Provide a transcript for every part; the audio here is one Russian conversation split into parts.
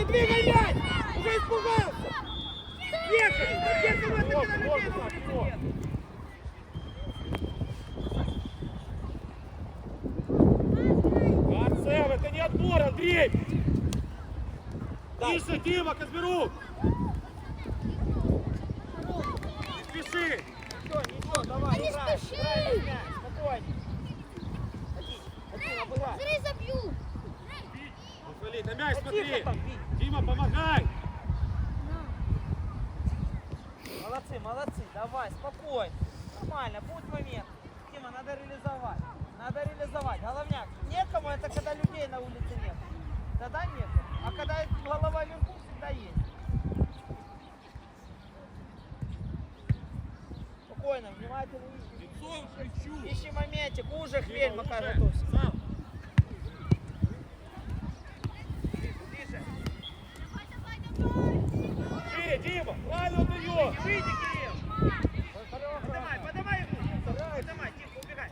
Ты двигай мяч! Уже испугался! Ехали! Вы Вперед, таки на людей на улице нет? Арцев, это не отбор, Андрей. Тише, Дима, Казберук. Не спеши. Ничего, ничего, давай, Да не играй, спеши! играй спокойнее. Один, один, обыграй. Смотри, забью. Вали, на мяч Да смотри. Дима, помогай. Молодцы, молодцы, давай, спокойно. Нормально, будет момент. Дима, надо реализовать. Надо реализовать. Головняк, некому, это когда людей на улице нет. Тогда нет. А когда голова вверху, всегда есть. Спокойно, внимательно ищи. Лицом к мячу. Ищи моментик, уже хмель, Дима, Макар, уже. готовься. Сам. Ближе, Шире, Дима, правильно отдаешь. Выйди, Кирилл. Подавай, подавай руку. Подавай, тихо, убегай.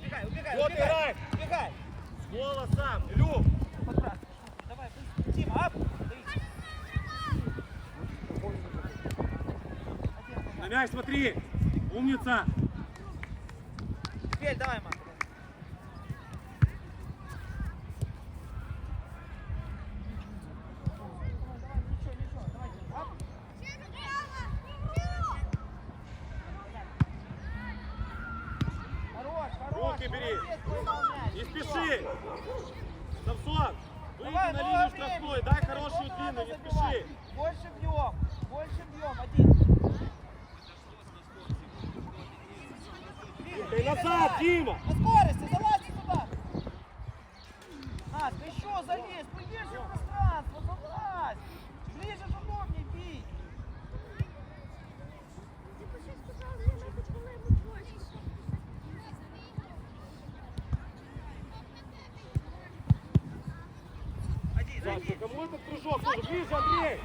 Убегай, убегай, Вот убегай. играй. Убегай. Гола сам. Илюх. Подкрас. Давай, быстро. Дима, ап. На мяч смотри. Умница. Теперь давай, Мак. Хорош, хорош. Руки бери. молодец, поймал мяч. Не Всё. спеши. Самсон, выйди Давай, на много линию времени. штрафной, дай Телефон хорошую надо длину, не забивать. спеши. Больше бьем, больше бьем. Один. Ближе, Ты ближе назад, давай. Дима. На скорости, залазь сюда. Настя, еще залезь, поддержи пространство, залазь. Ближе же удобнее бить. Один, Саша, один. кому этот прыжок? Ближе, Андрей.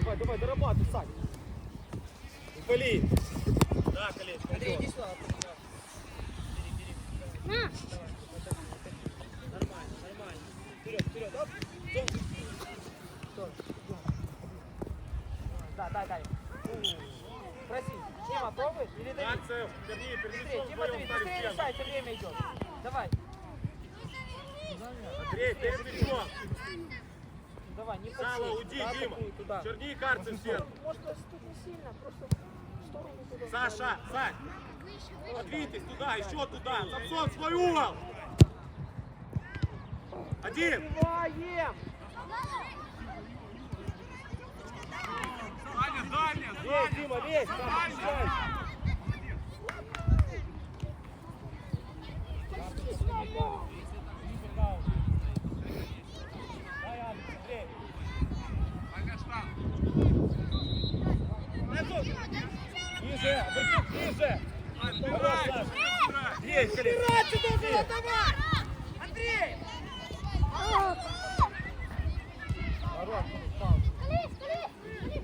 Давай, давай, дорабатывай, Сань. Упали. Да, колечко, Андрей, иди сюда. На. Нормально, нормально. Вперед, вперед, оп. Всё. Да, дай, дай. Проси. Дима, пробуешь? Или дави? Арцев, верни, лицом Дима, дави, быстрее решайте, время идет. Давай. Андрей, перед мячом. Давай, не Сало, уйди, Дима. туда. Черни карты все. Может, тут не сильно, просто в сторону туда. Саша, Сань, подвиньтесь туда, еще туда. Самсон, свой угол. Один. Успеваем. Лезь, Дима, лезь. Там, отвечай. Дай, Алекс, Андрей. Ниже, Абрикет, ниже. Хорош, Саша. Есть, Колец. Раньше должен отдавать. Андрей. Хорош.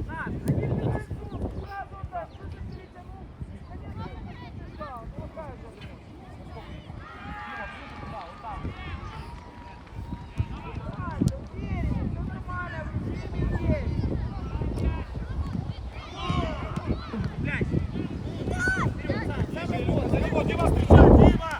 На, один игроков сразу отдай, просто перетянул. Конечно, да, ну какая же у него? Дима, ближе туда, вот так. Нормально, уверен, все нормально, в режиме есть. Блядь. Вперед, Сань, самый Дима, поздний. Дима, встречай, Дима.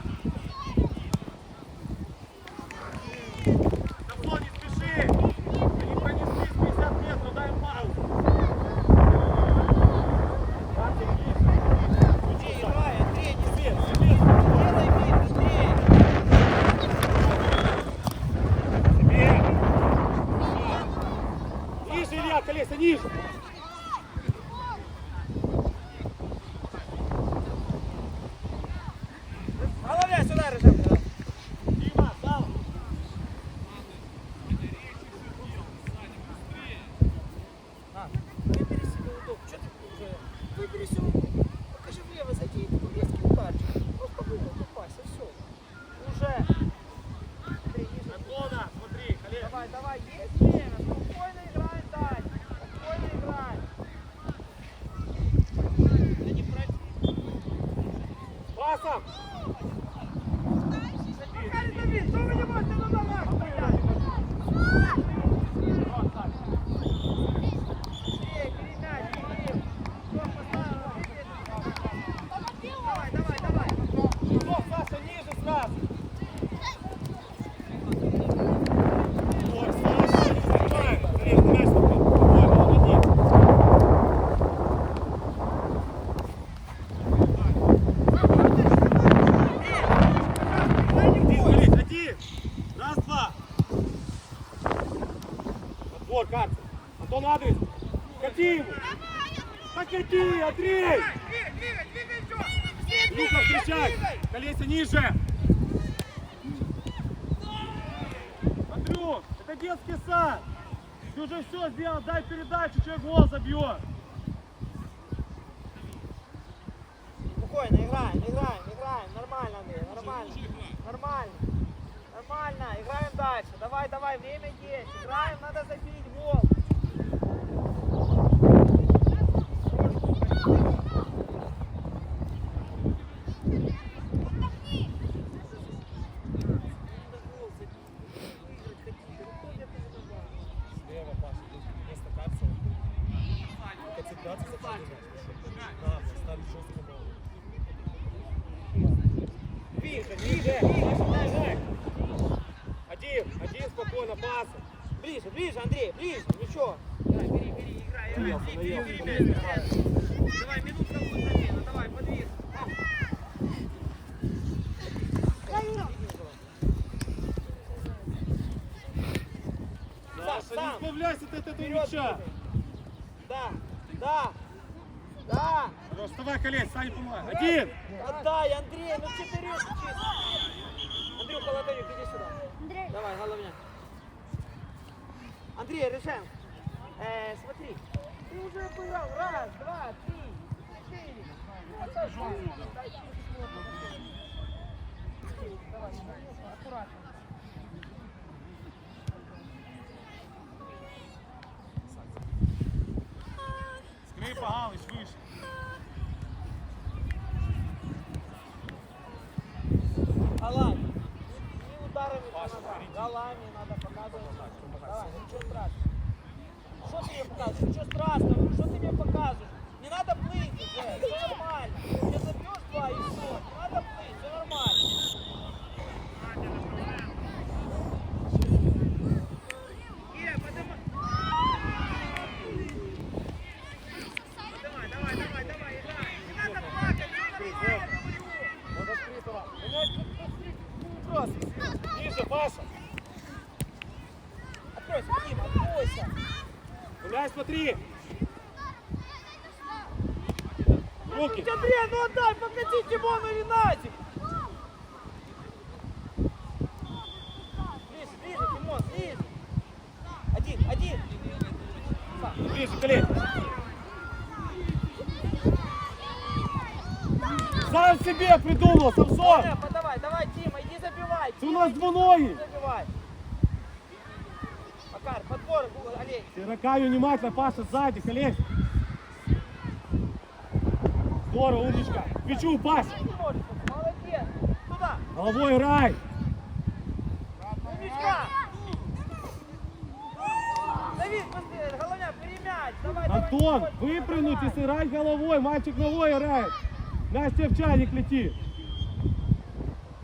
Давай, есть время, спокойно играем дальше, спокойно играем. Да не про- Пасом! Пока не дави, что вы не можете на ногах стоять? Эй, передай, Кирилл. Всё, поставил, Давай, давай, давай. Стоп, Саша, ниже сразу! Ой, Саша, снимай! Олег, мяч такой. Ой, молодец! Один, Олег, один! Раз, два! Подбор, карты. Антон, адрес! Кати ему! Так кати, Андрей! Люка, встречай! Колеса ниже! Андрюх, это детский сад! Ты уже все сделал, дай передачу, человек гол забьет! Спокойно, играем, играем, играем. Нормально, Андрей, нормально. Нормально. Нормально, играем дальше. Давай, давай, время есть. Играем, надо забить гол. Слева, Паша, здесь вместо капсулы. Концентрация за каждый мяч. Да, ставить жестко голову. Ближе, ближе! Паша, ближе! Один, один спокойно, пасом. Ближе, ближе, Андрей, ближе. Ничего. Давай, бери, бери, играй, играй. Наелся, Бери, бери, наелся, бери, бери. Давай, минутка будет замена. Давай, подвиг. Саша, не сам. Избавляйся ты от этого Вперед мяча. Да, да, да. Хорош, вставай, колец, Саня, помогай. Один! Отдай, Андрей, ну четырех чисто. Андрюха, Латанюк, иди сюда. Давай, головня. Андрей, решаем. Э, смотри, ты уже поиграл. Раз, два, три, четыре. Чуть Давай, аккуратно. Скрипа, Галыч, выше. Голами. Не ударами по ногам. Голами надо показывать. Давай, ничего страшного. Что ты мне показываешь? Ничего страшного. Что ты мне показываешь? Не надо плыть уже. Все нормально. Ты забьешь два и все. Не надо плыть. Все нормально. Ира, подымай. Подымай, давай, давай, давай, играй. Не надо плакать, не надо плакать, я говорю. Надо Скрипова. Ну, просто. Ниже, Паша. Откройся, Дим, откройся. Гуляй, смотри. Руки. Андрей, ну отдай, покати Тимону и Натик. Ближе, ближе, Тимон, ближе. Один, один. Ближе, колец. Сам себе придумал, Самсон. Давай, подавай, давай, Дима, иди забивай. Ты у нас двуногий. забивай. Макар, подбор, Олег. Широка и внимательно, Паша, сзади, колец. Здорово, умничка. К Мячу, пас. Ты можешь, молодец. Туда, Головой рай. умничка. Давид, быстрее, головня, перемять. Давай, давай, Антон, давай, выпрыгнуть и давай. сыграть головой. Мальчик ногой играет. Мяч тебе в чайник летит.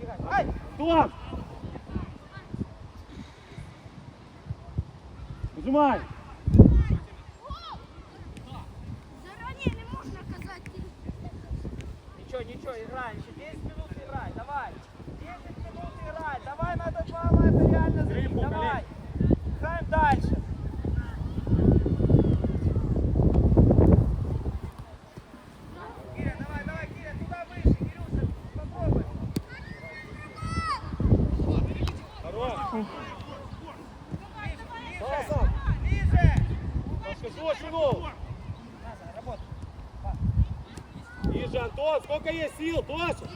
Бегай. Ай! Антон! Нажимай. Заранее не можна казати. Ничего, ничего, играем. Еще 10 минут играй. Давай. 10 минут играй. Давай, надо два лайфа реально забить. Скрипку, Давай. Играем дальше. Киря, давай, давай, Киря, туда выше. Кирюша, попробуй. Хорош. Ближе, ближе. Пасом. Ближе. Подскажи, очень Назад, работай. Ниже, Антон, сколько есть сил, Тоша?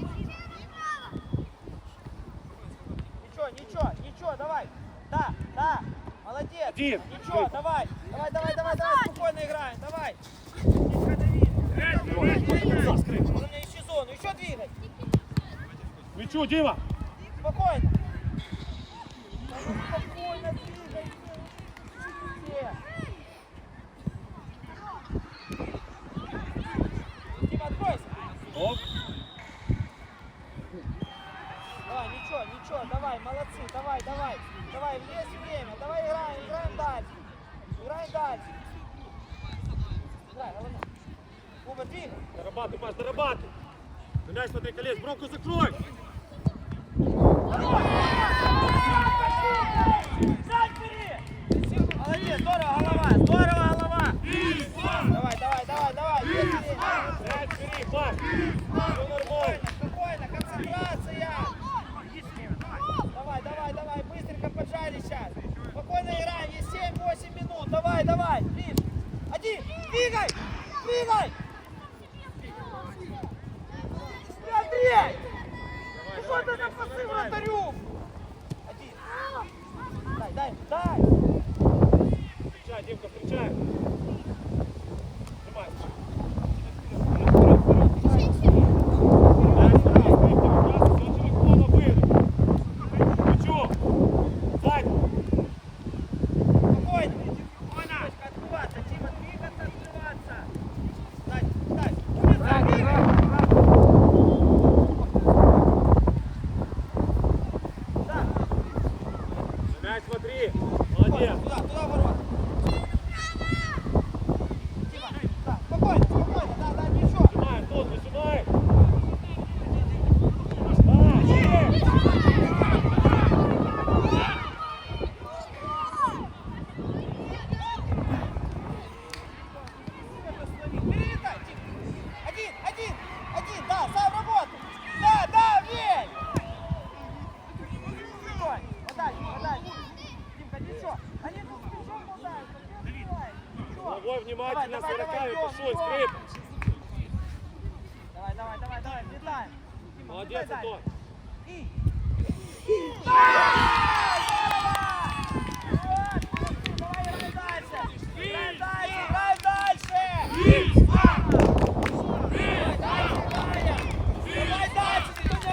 Ничего, ничего, ничего, давай. Да, да. Молодец. Один. Ничего, давай. Давай, давай, давай, давай, спокойно играем, давай. Тихо, дави. За, скрыть. Он у меня ищи зону, еще двигай. Мячу, Дима. Спокойно. Да ну Спокойно двигай. Дима, откройся. Оп. Давай, ничего, ничего, давай, молодцы, давай, давай. Давай, есть время, давай играем, играем дальше. Играем дальше. Играй, головне. Куба, двигай. Дорабатывай, Маш, дорабатывай. На мяч смотри, колец, бронку закрой. Молодец, здорово, голова, здорово, голова. Давай, давай, давай, давай. есть время. Мяч впереди, Маш. Все нормально. Спокойно, концентрация. Давай, давай, давай, быстренько поджали сейчас. Спокойно играем, есть 7-8 минут. Давай, давай, ближе. Один, двигай, двигай. Андрей, что ты на пасы вратарю? Один. Дай, дай, дай. Встречай, Димка, встречай. Снимай. Мяч впереди, Дмитрий, все телефона выйдет. Мячу. Сзади. Спокойно. Точка открываться, Тима, двигаться, открываться. Дай, дай. Умница, двигай. Да. На мяч смотри. Молодец. Туда, туда ворот. Тима, да, спокойно, спокойно, да, да, ничего. Сжимай, Антон, нажимай. А, есть. Перелетай, Тима. Один, один, один, да, сам работай. Да, да, Вень. Стой, подальше, подальше. Тимка, ничего. Они тут с мячом болтаются, ты открываешь. Ничего. Головой внимательно, Давай, с давай, руками давай, пошел, идем, скрип. Давай, давай, давай, давай, взлетаем. Тима, Молодец, взлетай Антон. дальше. И. Да! Здорово! Вот, давай играем дальше. Играем дальше, играем дальше. Давай дальше, играем. Давай дальше, никто не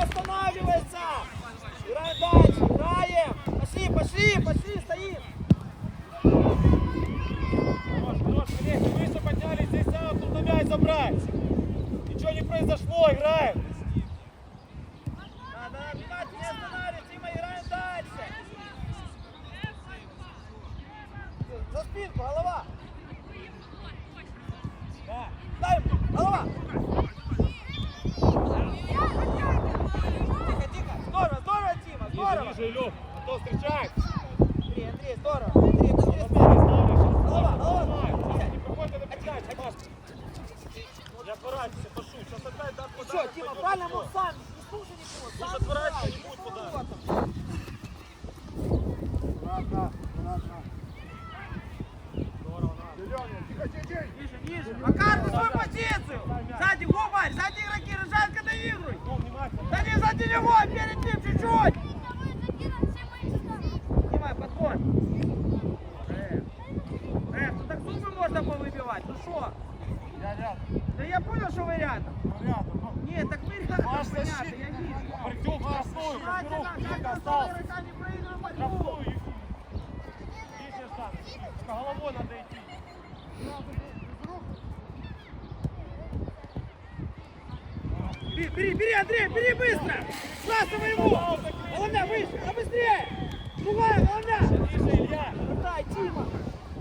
останавливается. Играем дальше, играем. Пошли, пошли, пошли, стоим. Хорош, хорош, коллеги, выше поднялись, здесь самое трудно мяч забрать. Произошло, играем. Надо внимательно не останавливаться, Дима, играем дальше. За спинку, голова. Да. Дай ему, голова. Тихо, тихо. Здорово, здорово, Дима, Ниже, здорово. ниже, Илюх. Антон, встречай. Андрей, Андрей, здорово. Андрей, быстрее смело. Голова, голова. Не проходит на передачу, Маш. Не отворачивайся, пошу. Сейчас опять даст Что, подарок, Дима, пойдет правильно, всё. мог сам, не слушай никого. Ну, сам ж отворачивайся, играй, не будь с подарок. поворотом. Ниже, ниже. Макар, на свою позицию. Сзади, Губарь, сзади игроки, Рыжанка доигрывай. Ну, внимательно. Да не сзади него, перед ним чуть-чуть. Снимай подход. Э, э, ну так зубы можно повыбивать, ну что? Я рядом. Да я понял, что вы рядом. Рядом. Нет, так мы рядом, Ваш понятно, защитник. я вижу. Артем, красную, Кстати, козырок, да, Димка как остался. Красную и... Осталось. Только головой надо идти. Бери, бери, бери, Андрей, бери быстро! Классно ему! Головня, выше, да быстрее! Другая, головня! Ниже, Илья. Дай, Тима!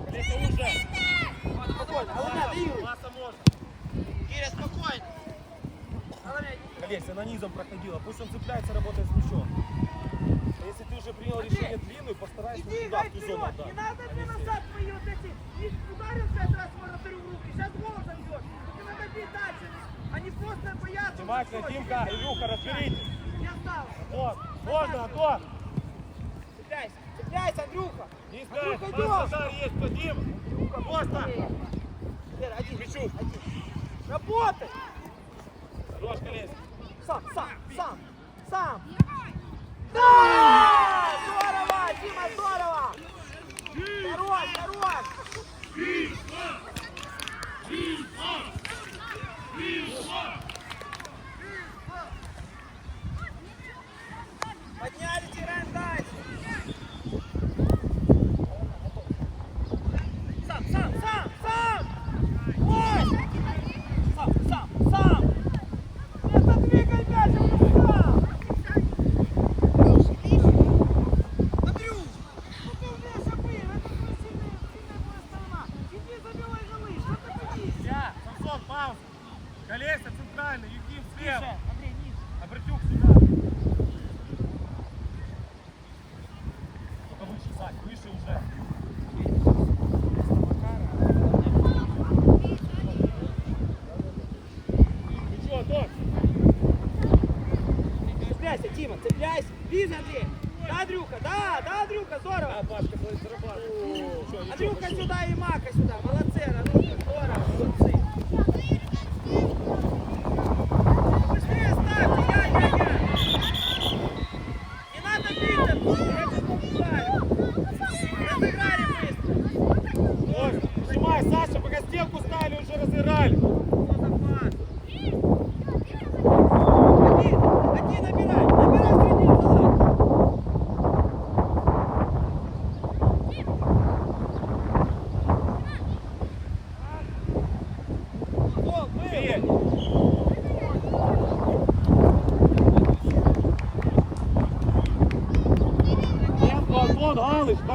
Коллега, уже. Спокойно, головня, доигрывай! Класса можно. Киря, спокойно! Олеся, она низом проходила. Пусть он цепляется, работает с мячом. А Если ты уже принял решение длинную, постарайся иди, туда, в ту зону отдать. Не надо А мне назад твои вот эти! И ударил пять раз вратарю в руки, сейчас гол забьешь! Тебе надо бить дальше! Они просто боятся! Внимательно, Димка, Илюха, разберитесь. Не осталось! Антон, можно, Антон. Цепляйся! Цепляйся, Андрюха! Не знаю, Андрюха, есть, кто Дима. Просто. Вера, один, один. Работай! Хорош, колец сам, сам, сам, сам. Да! Здорово, Дима, здорово! Хорош, хорош!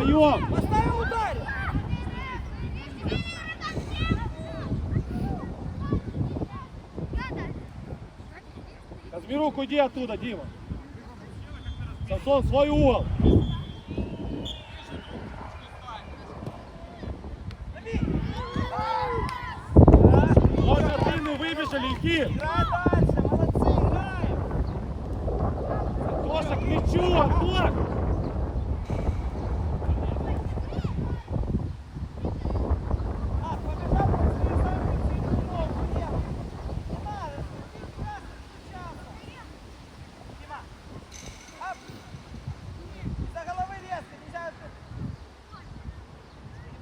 Вдвоем. Поставил ударь. Казмирук, уйди оттуда, Дима. Самсон, свой угол. Вот длинный выбежали, иди. Молодцы, играем. Тоша, к мячу, Антон. А, побежал, побежал, побежал, побежал. Не надо, не надо встречаться. Дима, ап. За головы резко, нельзя.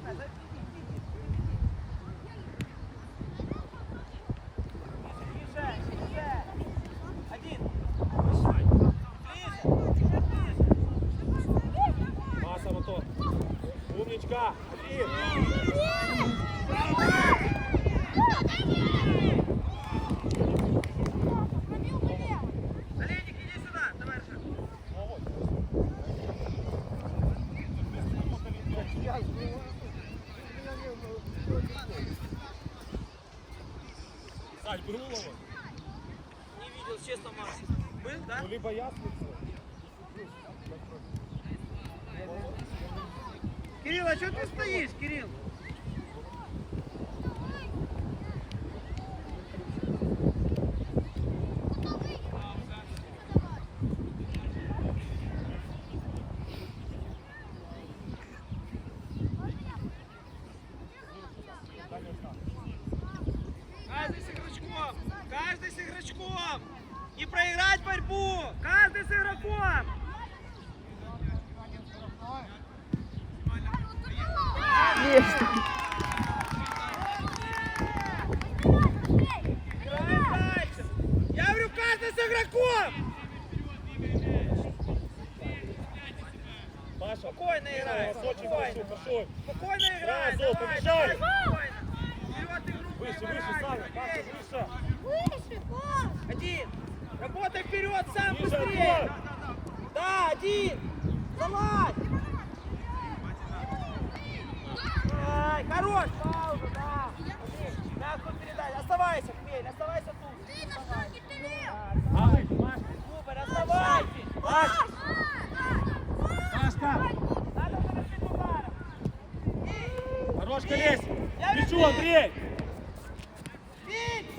А, за- иди, иди, иди. Ниже, ниже. Один. Ближе, ближе. Паса, Антон. Умничка. Один. Олейник, иди сюда, давай, Аршак. Сань, был его? Не видел, честно, Макс. Был, да? Ну, либо. Кирилл, а что ты стоишь, Кирилл? Каждый с игрочком! Каждый с игрочком! Не проиграть борьбу! Каждый с игроком! Играем дальше! Я говорю, каждый с игроком! Паша, Спокойно играй, Паш, очень спокойно. хорошо, пошел. Спокойно играй, Сразу, давай, побежали. давай, спокойно. Вперед игру Выше, выше, переворачивай, Саня, есть. Паша, выше. Один. Работай вперед, сам Ниже, быстрее. Да, один. Залазь. Ай, хорош. Пауза, да. Мягко передай. Оставайся, Хмель, оставайся тут. Оставайся. Да, Галыч, Паш, Супер, оставайся. Паш, Пашка. Надо ударом. И- Хорош, колесь. Веду. Андрей. Бить.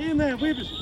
Длинная, выбежи.